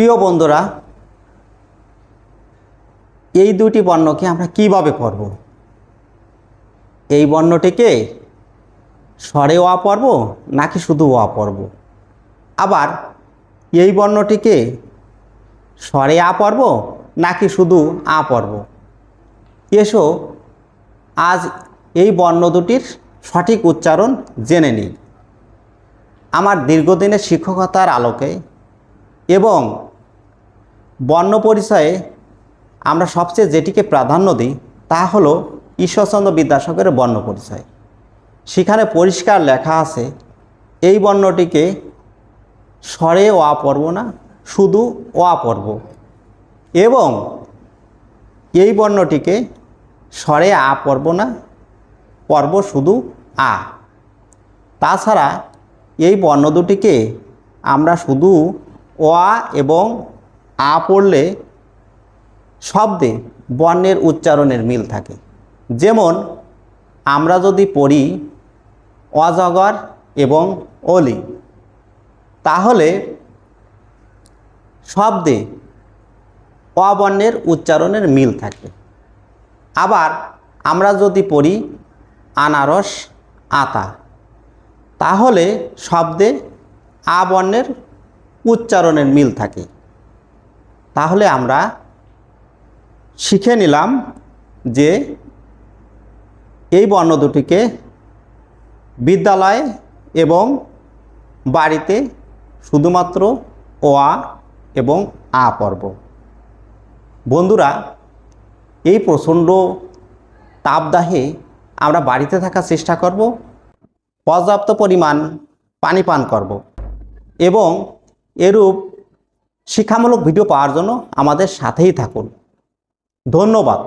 প্রিয় বন্ধুরা, এই দুটি বর্ণকে আমরা কীভাবে পড়ব? এই বর্ণটিকে স্বরে অ পড়ব নাকি শুধু অ পড়ব? আবার এই বর্ণটিকে স্বরে আ পড়ব নাকি শুধু আ পড়ব? এসো, আজ এই বর্ণ দুটির সঠিক উচ্চারণ জেনে নিই। আমার দীর্ঘদিনের শিক্ষকতার আলোকে এবং বর্ণ পরিচয়ে আমরা সবচেয়ে যেটিকে প্রাধান্য দিই, তা হলো ঈশ্বরচন্দ্র বিদ্যাসাগরের বর্ণ পরিচয়। সেখানে পরিষ্কার লেখা আছে, এই বর্ণটিকে স্বরে ওয়া পর্ব না, শুধু ওয়া পর্ব এবং এই বর্ণটিকে স্বরে আ পর্ব না, পর্ব শুধু আ। তাছাড়া এই বর্ণ দুটিকে আমরা শুধু অ এবং আ পড়লে শব্দে বর্ণের উচ্চারণের মিল থাকে। যেমন, আমরা যদি পড়ি অজগর এবং অলি, তাহলে শব্দে অবর্ণের উচ্চারণের মিল থাকে। আবার আমরা যদি পড়ি আনারস, আতা, তাহলে শব্দে আ বর্ণের উচ্চারণের মিল থাকে। তাহলে আমরা শিখে নিলাম যে এই বর্ণ দুটিকে বিদ্যালয় এবং বাড়িতে শুধুমাত্র ও আ এবং আ পর্ব বন্ধুরা, এই প্রচণ্ড তাপদাহে আমরা বাড়িতে থাকার চেষ্টা করব, পর্যাপ্ত পরিমাণ পানি পান করব এবং এরূপ শিক্ষামূলক ভিডিও পাওয়ার জন্য আমাদের সাথেই থাকুন। ধন্যবাদ।